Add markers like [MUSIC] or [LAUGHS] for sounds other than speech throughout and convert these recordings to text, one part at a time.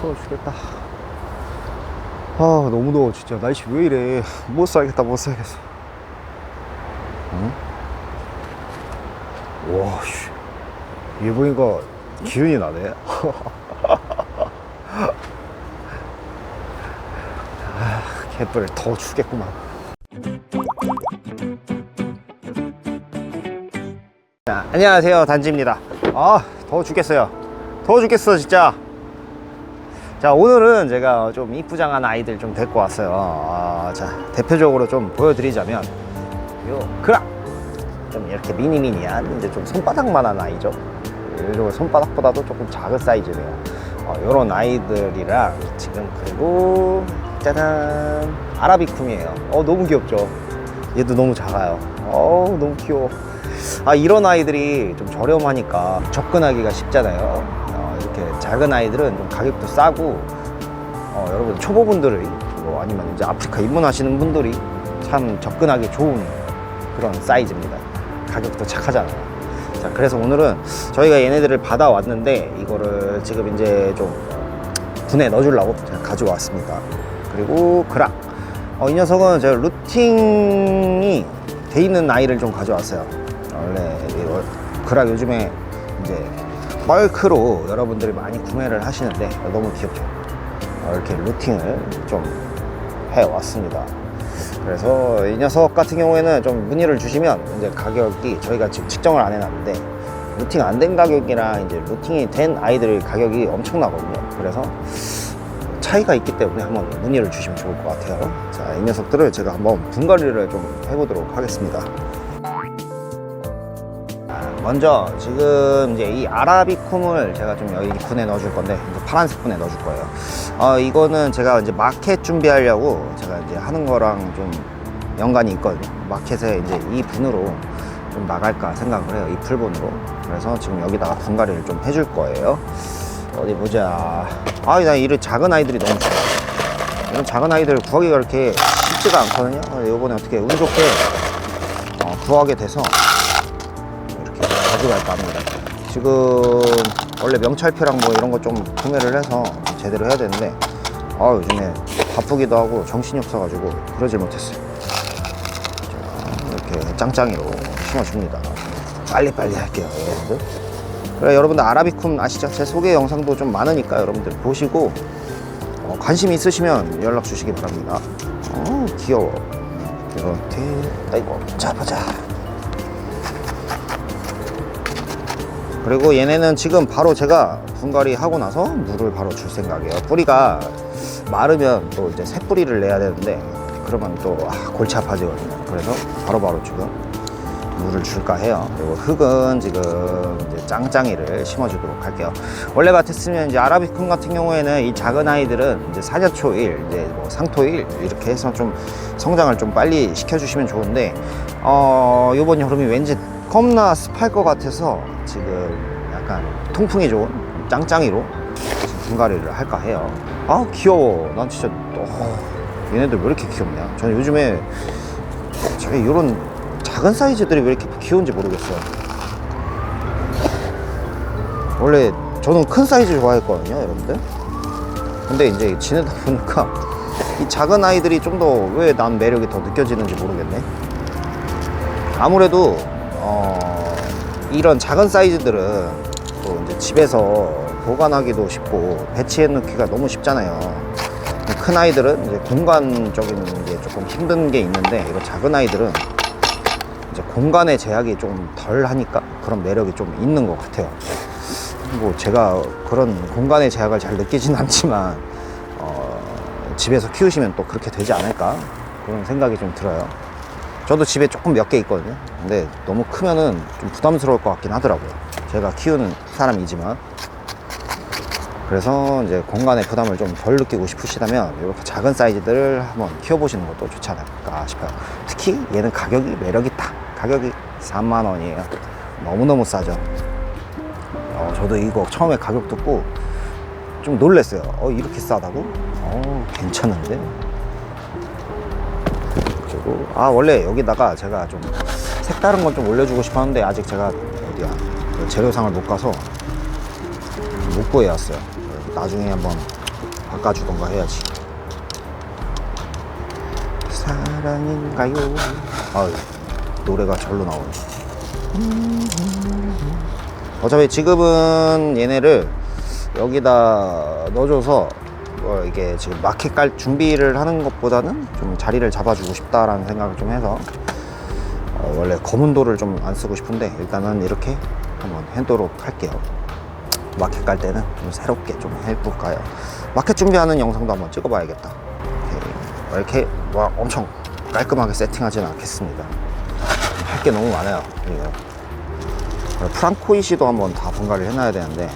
더워 죽겠다. 아, 너무 더워, 진짜. 날씨 왜 이래. 못 살겠다, 못 살겠어. 응? 와, 씨. 얘 보니까 기운이 나네. [LAUGHS] 아, 개뿔 더 죽겠구만. 자, 안녕하세요. 단지입니다. 아, 더워 죽겠어요. 더워 죽겠어, 진짜. 자 오늘은 제가 좀 이쁘장한 아이들 좀 데리고 왔어요. 아, 자 대표적으로 좀 보여드리자면 요 그라 좀 이렇게 미니미니한 이제 좀 손바닥만한 아이죠. 그리고 손바닥보다도 조금 작은 사이즈네요. 어, 요런 아이들이랑 지금 그리고 짜잔. 아라비쿰이에요. 어 너무 귀엽죠? 얘도 너무 작아요. 어 너무 귀여워. 아 이런 아이들이 좀 저렴하니까 접근하기가 쉽잖아요. 어, 이렇게 작은 아이들은 좀 가격도 싸고 어, 여러분 초보분들이 뭐 아니면 이제 아프리카 입문하시는 분들이 참 접근하기 좋은 그런 사이즈입니다. 가격도 착하잖아요. 자 그래서 오늘은 저희가 얘네들을 받아왔는데 이거를 지금 이제 좀 분에 넣어주려고 제가 가지고 왔습니다. 그리고 그락 어, 이 녀석은 제가 루팅이 돼 있는 아이를 좀 가져왔어요. 원래 이거 그락 요즘에 이제 벌크로 여러분들이 많이 구매를 하시는데 너무 귀엽죠. 어, 이렇게 루팅을 좀 해왔습니다. 그래서 이 녀석 같은 경우에는 좀 문의를 주시면 이제 가격이 저희가 지금 측정을 안 해놨는데 루팅 안 된 가격이랑 이제 루팅이 된 아이들 가격이 엄청나거든요. 그래서 차이가 있기 때문에 한번 문의를 주시면 좋을 것 같아요. 자 이 녀석들을 제가 한번 분갈이를 좀 해보도록 하겠습니다 먼저 지금 이제 이 아라비쿰을 제가 좀 여기 분에 넣어줄 건데 파란색 분에 넣어줄 거예요. 어 이거는 제가 이제 마켓 준비하려고 제가 이제 하는 거랑 좀 연관이 있거든요. 마켓에 이제 이 분으로 좀 나갈까 생각을 해요. 이 풀분으로. 그래서 지금 여기다가 분갈이를 좀 해줄 거예요. 어디 보자. 아, 나 이런 작은 아이들이 너무 좋아. 이런 작은 아이들 구하기가 이렇게 쉽지가 않거든요. 어, 이번에 어떻게 운 좋게 어, 구하게 돼서 가져갈까 합니다. 지금 원래 명찰표랑 뭐 이런 거 좀 구매를 해서 제대로 해야 되는데 아 요즘에 바쁘기도 하고 정신이 없어가지고 그러질 못했어요. 자, 이렇게 짱짱이로 심어줍니다. 빨리빨리 할게요, 여러분들. 그래 여러분들 아라비쿰 아시죠? 제 소개 영상도 좀 많으니까 여러분들 보시고 어, 관심 있으시면 연락 주시기 바랍니다. 어 귀여워. 이렇게 아이고 자 보자. 그리고 얘네는 지금 바로 제가 분갈이 하고 나서 물을 바로 줄 생각이에요. 뿌리가 마르면 또 이제 새 뿌리를 내야 되는데 그러면 또 아, 골치 아파지거든요. 그래서 바로 바로 지금 물을 줄까 해요. 그리고 흙은 지금 이제 짱짱이를 심어주도록 할게요. 원래 같았으면 이제 아라비쿰 같은 경우에는 이 작은 아이들은 이제 사자초일, 이제 뭐 상토일 이렇게 해서 좀 성장을 좀 빨리 시켜주시면 좋은데 어 이번 여름이 왠지 겁나 습할 것 같아서 지금 약간 통풍이 좋은 짱짱이로 분갈이를 할까 해요. 아 귀여워. 난 진짜 어, 얘네들 왜 이렇게 귀엽냐? 저는 요즘에 저희 이런 작은 사이즈들이 왜 이렇게 귀여운지 모르겠어요. 원래 저는 큰 사이즈 좋아했거든요, 여러분들. 근데 이제 지내다 보니까 이 작은 아이들이 좀 더 왜 난 매력이 더 느껴지는지 모르겠네. 아무래도 어, 이런 작은 사이즈들은 또 이제 집에서 보관하기도 쉽고 배치해 놓기가 너무 쉽잖아요. 큰 아이들은 이제 공간적인 게 조금 힘든 게 있는데 이런 작은 아이들은 이제 공간의 제약이 좀 덜 하니까 그런 매력이 좀 있는 것 같아요. 뭐 제가 그런 공간의 제약을 잘 느끼진 않지만 어, 집에서 키우시면 또 그렇게 되지 않을까 그런 생각이 좀 들어요. 저도 집에 조금 몇 개 있거든요. 근데 너무 크면은 좀 부담스러울 것 같긴 하더라고요. 제가 키우는 사람이지만. 그래서 이제 공간의 부담을 좀 덜 느끼고 싶으시다면 이렇게 작은 사이즈들을 한번 키워보시는 것도 좋지 않을까 싶어요. 특히 얘는 가격이 매력 있다. 가격이 3만 원이에요. 너무너무 싸죠. 어, 저도 이거 처음에 가격 듣고 좀 놀랐어요. 어, 이렇게 싸다고? 어, 괜찮은데? 그리고 아 원래 여기다가 제가 좀 색다른 건 좀 올려주고 싶었는데 아직 제가 어디야 그 재료상을 못 가서 못 구해왔어요. 나중에 한번 바꿔주던가 해야지. 사랑인가요? 아유, 노래가 절로 나오네. 어차피 지금은 얘네를 여기다 넣어줘서 어, 이게 지금 마켓 깔 준비를 하는 것보다는 좀 자리를 잡아주고 싶다라는 생각을 좀 해서 어, 원래 검은 돌을 좀 안 쓰고 싶은데 일단은 이렇게 한번 해도록 할게요. 마켓 깔 때는 좀 새롭게 좀 해볼까요? 마켓 준비하는 영상도 한번 찍어봐야겠다. 이렇게, 와 엄청 깔끔하게 세팅하지는 않겠습니다. 할 게 너무 많아요. 이거. 프랑코이시도 한번 다 분갈이를 해놔야 되는데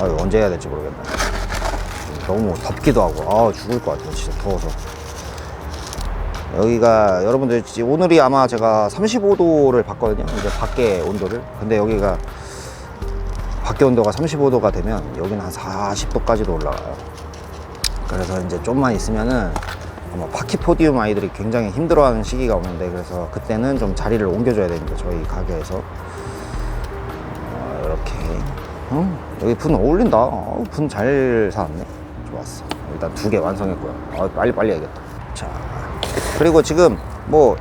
아유, 언제 해야 될지 모르겠네. 너무 덥기도 하고. 아 죽을 것 같아요 진짜 더워서. 여기가 여러분들 지- 오늘이 아마 제가 35도를 봤거든요. 이제 밖에 온도를. 근데 여기가 밖에 온도가 35도가 되면 여기는 한 40도까지도 올라가요. 그래서 이제 좀만 있으면은 아마 파키포디움 아이들이 굉장히 힘들어하는 시기가 오는데 그래서 그때는 좀 자리를 옮겨줘야 됩니다 저희 가게에서. 어, 이렇게. 음, 여기 분 어울린다. 어, 분잘 사왔네 좋았어. 일단 두 개 완성했고요. 어, 빨리 빨리 해야겠다. 자 그리고 지금 뭐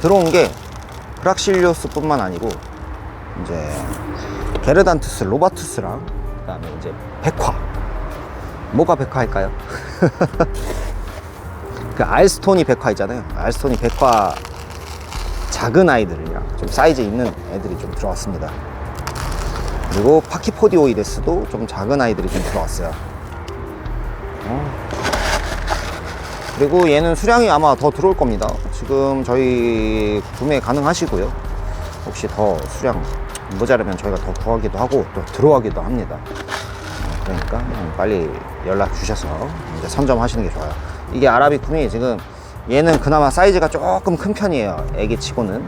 들어온 게 그락실리오스 뿐만 아니고 이제 게르단투스 로바투스랑 그 다음에 이제 백화. 뭐가 백화일까요? [LAUGHS] 그 알스톤이 백화 있잖아요. 알스톤이 백화 작은 아이들이랑 좀 사이즈 있는 애들이 좀 들어왔습니다. 그리고 파키포디오이데스도 좀 작은 아이들이 좀 들어왔어요. 어. 그리고 얘는 수량이 아마 더 들어올 겁니다. 지금 저희 구매 가능하시고요. 혹시 더 수량 모자라면 저희가 더 구하기도 하고 또 들어가기도 합니다. 어, 그러니까 빨리 연락 주셔서 이제 선점하시는 게 좋아요. 이게 아라비쿰이 지금 얘는 그나마 사이즈가 조금 큰 편이에요. 애기 치고는.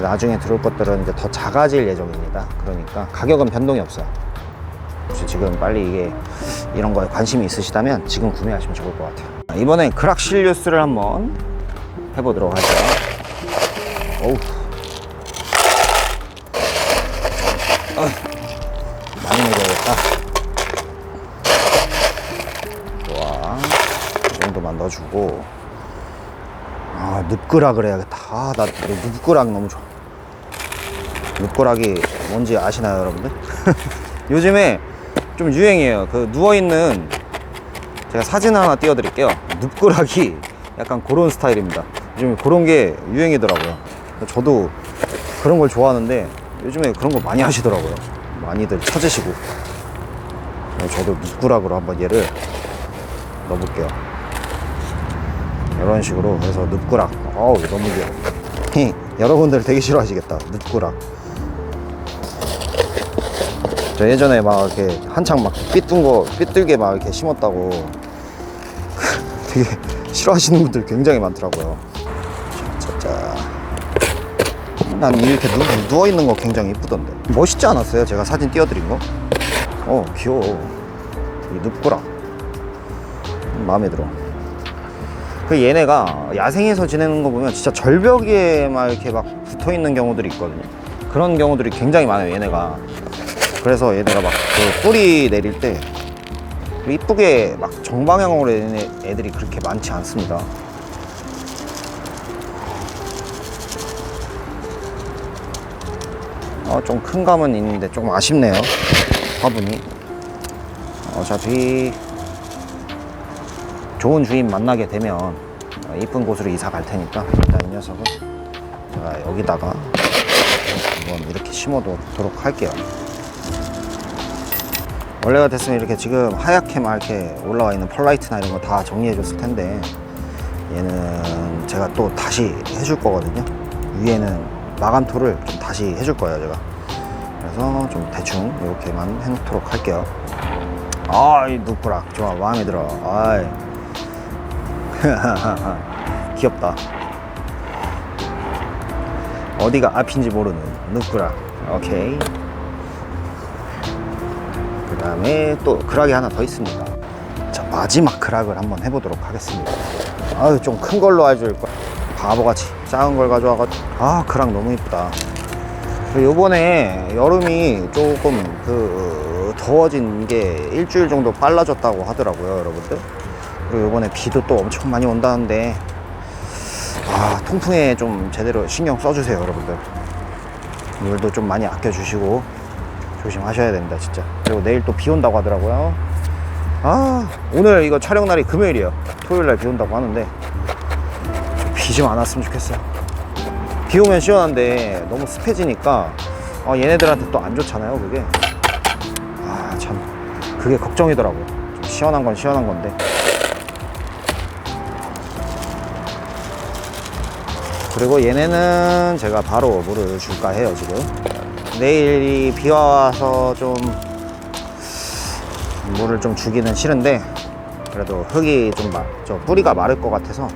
나중에 들어올 것들은 이제 더 작아질 예정입니다. 그러니까 가격은 변동이 없어요. 혹시 지금 빨리 이게 이런 거에 관심이 있으시다면 지금 구매하시면 좋을 것 같아요. 이번엔 그락실리우스를 한번 해보도록 하죠. 어우. 아, 많이 내려야겠다. 좋아. 이 정도만 넣어주고. 아, 눕그락을 해야겠다. 아, 나 눕그락 너무 좋아. 눕그락이 뭔지 아시나요, 여러분들? [LAUGHS] 요즘에 좀 유행이에요. 그 누워있는 제가 사진 하나 띄워드릴게요. 눕그락이 약간 그런 스타일입니다. 요즘 그런 게 유행이더라고요. 저도 그런 걸 좋아하는데 요즘에 그런 거 많이 하시더라고요. 많이들 찾으시고. 저도 눕그락으로 한번 얘를 넣어볼게요. 이런 식으로 해서 눕구락 어우 너무 귀여워 [LAUGHS] 여러분들 되게 싫어하시겠다 눕구락 저 예전에 막 이렇게 한창 막 삐뚤 거 삐뚤게 막 이렇게 심었다고. [LAUGHS] 되게 싫어하시는 분들 굉장히 많더라고요. 자자 난 이렇게 누, 누워 있는 거 굉장히 이쁘던데. 멋있지 않았어요? 제가 사진 띄워드린 거? 어 귀여워. 이 눕구락 마음에 들어. 그 얘네가 야생에서 지내는 거 보면 진짜 절벽에 막 이렇게 막 붙어 있는 경우들이 있거든요. 그런 경우들이 굉장히 많아요, 얘네가. 그래서 얘네가 막 그 뿌리 내릴 때 이쁘게 막 정방향으로 얘네 애들이 그렇게 많지 않습니다. 어, 좀 큰 감은 있는데 조금 아쉽네요. 화분이. 어차피 좋은 주인 만나게 되면 어, 이쁜 곳으로 이사 갈 테니까 일단 이 녀석은 제가 여기다가 한번 이렇게 심어두도록 할게요. 원래가 됐으면 이렇게 지금 하얗게 막 이렇게 올라와 있는 펄라이트나 이런 거 다 정리해 줬을 텐데 얘는 제가 또 다시 해줄 거거든요. 위에는 마감토를 좀 다시 해줄 거예요, 제가. 그래서 좀 대충 이렇게만 해놓도록 할게요. 아이, 누꾸락. 좋아, 마음에 들어. 아이. [LAUGHS] 귀엽다. 어디가 앞인지 모르는 누꾸락. 오케이. 그 다음에 또 크락이 하나 더 있습니다. 자, 마지막 크락을 한번 해보도록 하겠습니다. 아유, 좀 큰 걸로 해줄 걸. 바보같이 작은 걸 가져와가지고. 아, 크락 너무 이쁘다. 요번에 여름이 조금 그 더워진 게 일주일 정도 빨라졌다고 하더라고요, 여러분들. 그리고 이번에 비도 또 엄청 많이 온다는데, 아, 통풍에 좀 제대로 신경 써주세요, 여러분들. 물도 좀 많이 아껴주시고, 조심하셔야 됩니다, 진짜. 그리고 내일 또 비 온다고 하더라고요. 아, 오늘 이거 촬영 날이 금요일이에요. 토요일 날 비 온다고 하는데, 비 좀 안 왔으면 좋겠어요. 비 오면 시원한데 너무 습해지니까 어, 얘네들한테 또 안 좋잖아요 그게 아 참 그게 걱정이더라고요 좀 시원한 건 시원한 건데 그리고 얘네는 제가 바로 물을 줄까 해요 지금 내일이 비가 와서 좀 물을 좀 주기는 싫은데 그래도 흙이 좀 마, 저 뿌리가 마를 것 같아서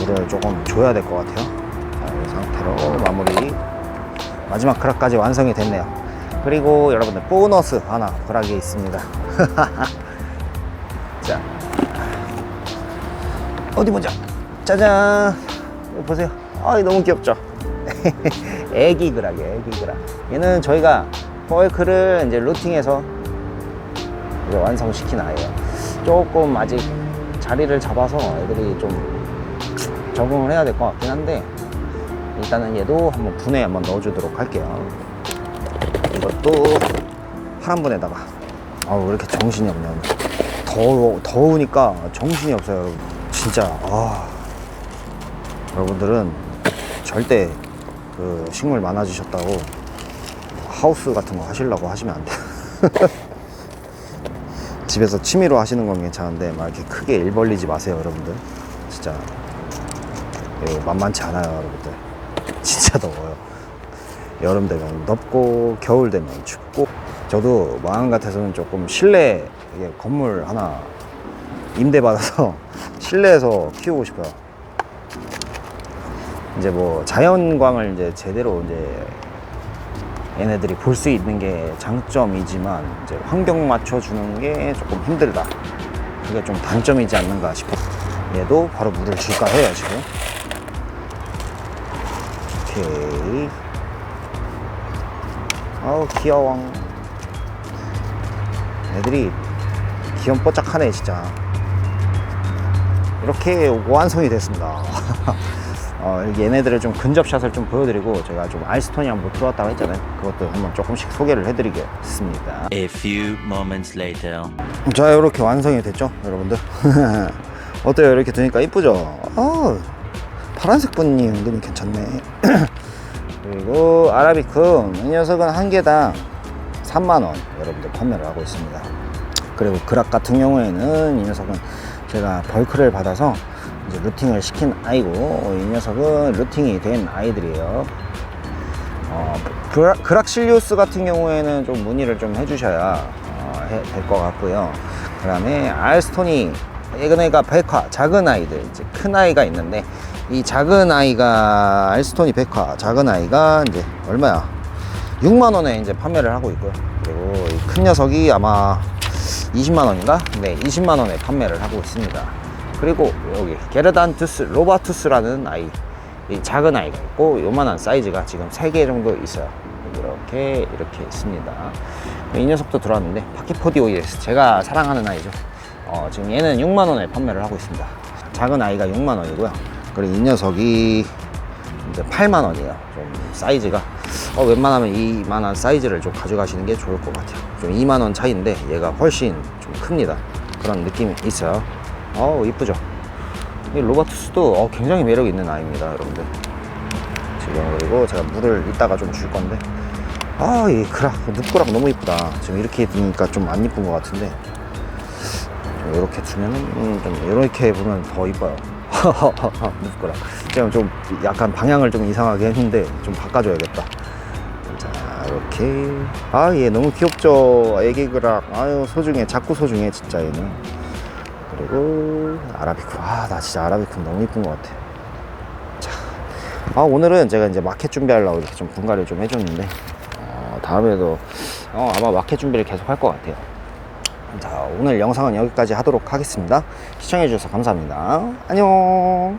물을 조금 줘야 될 것 같아요. 자, 이 상태로 마무리. 마지막 크락까지 완성이 됐네요. 그리고 여러분들 보너스 하나 허락이 있습니다. [LAUGHS] 자 어디 보자. 짜잔. 보세요. 아 너무 귀엽죠 [LAUGHS] 애기 그락이 애기 그락 얘는 저희가 펄크를 이제 루팅해서 이제 완성시킨 아이예요. 조금 아직 자리를 잡아서 애들이 좀 적응을 해야 될 것 같긴 한데 일단은 얘도 한번 분해 한번 넣어주도록 할게요. 이것도 파란 분에다가. 아우 왜 이렇게 정신이 없냐. 더워 더우니까 정신이 없어요 진짜. 아 여러분들은 절대 그 식물 많아지셨다고 하우스 같은 거 하시려고 하시면 안 돼요. [LAUGHS] 집에서 취미로 하시는 건 괜찮은데 막 이렇게 크게 일 벌리지 마세요 여러분들. 진짜. 이거 만만치 않아요 여러분들. [LAUGHS] 진짜 더워요. 여름 되면 덥고 겨울 되면 춥고. 저도 마음 같아서는 조금 실내 건물 하나 임대 받아서 [LAUGHS] 실내에서 키우고 싶어요 이제 뭐 자연광을 이제 제대로 이제 얘네들이 볼 수 있는 게 장점이지만 이제 환경 맞춰주는 게 조금 힘들다. 그게 좀 단점이지 않는가 싶어 얘도 바로 물을 줄까 해요 지금. 오케이. 아우 귀여워. 애들이 귀염뽀짝하네 진짜. 이렇게 완성이 됐습니다 [LAUGHS] 어, 얘네들을 좀 근접샷을 좀 보여드리고 제가 좀 아이스톤이 한번 들어왔다고 했잖아요. 그것도 한번 조금씩 소개를 해드리겠습니다. A few moments later. 자 이렇게 완성이 됐죠 여러분들? [LAUGHS] 어때요? 이렇게 두니까 이쁘죠? 어, 파란색 분이 은근히 괜찮네. [CLEARS THROAT] 그리고 아라비쿰 이 녀석은 한 개당 3만원 여러분들 판매를 하고 있습니다. 그리고 그락 같은 경우에는 이 녀석은 제가 벌크를 받아서 이제 루팅을 시킨 아이고 이 녀석은 루팅이 된 아이들이에요 어, 그락실리우스 같은 경우에는 좀 문의를 좀 해주셔야 어, 될 것 같고요. 그 다음에 알스톤이 얘네가 백화 작은 아이들 이제 큰 아이가 있는데 이 작은 아이가 알스톤이 백화 작은 아이가 이제 얼마야? 6만 원에 이제 판매를 하고 있고요. 그리고 이 큰 녀석이 아마 20만 원인가? 네, 20만 원에 판매를 하고 있습니다. 그리고 여기 게르단투스 로바투스라는 아이 이 작은 아이가 있고 요만한 사이즈가 지금 3개 정도 있어요. 이렇게 이렇게 있습니다. 이 녀석도 들어왔는데 파키포디오이에스 제가 사랑하는 아이죠. 어, 지금 얘는 6만원에 판매를 하고 있습니다. 작은 아이가 6만원이고요. 그리고 이 녀석이 이제 8만원이에요. 좀 사이즈가. 어, 웬만하면 이만한 사이즈를 좀 가져가시는 게 좋을 것 같아요. 좀 2만원 차이인데 얘가 훨씬 좀 큽니다. 그런 느낌이 있어요 어우 이쁘죠 이 로바투스도 어, 굉장히 매력 있는 아이입니다, 여러분들. 지금 그리고 제가 물을 이따가 좀 줄 건데, 아, 이 그락, 눕그락 너무 이쁘다. 지금 이렇게 두니까 좀 안 이쁜 것 같은데, 좀 이렇게 두면은 음, 좀 이렇게 보면 더 이뻐요. [LAUGHS] 눕그락. 지금 좀 약간 방향을 좀 이상하게 했는데 좀 바꿔줘야겠다. 자, 이렇게. 아, 얘 너무 귀엽죠? 애기 그락. 아유, 소중해. 자꾸 소중해, 진짜 얘는. 그리고 아라비쿰 아나 진짜 아라비쿰 너무 이쁜 것 같아. 자, 아 오늘은 제가 이제 마켓 준비하려고 이렇게 좀 분갈이를 좀 해줬는데 어, 다음에도 어, 아마 마켓 준비를 계속 할 것 같아요. 자 오늘 영상은 여기까지 하도록 하겠습니다. 시청해 주셔서 감사합니다. 안녕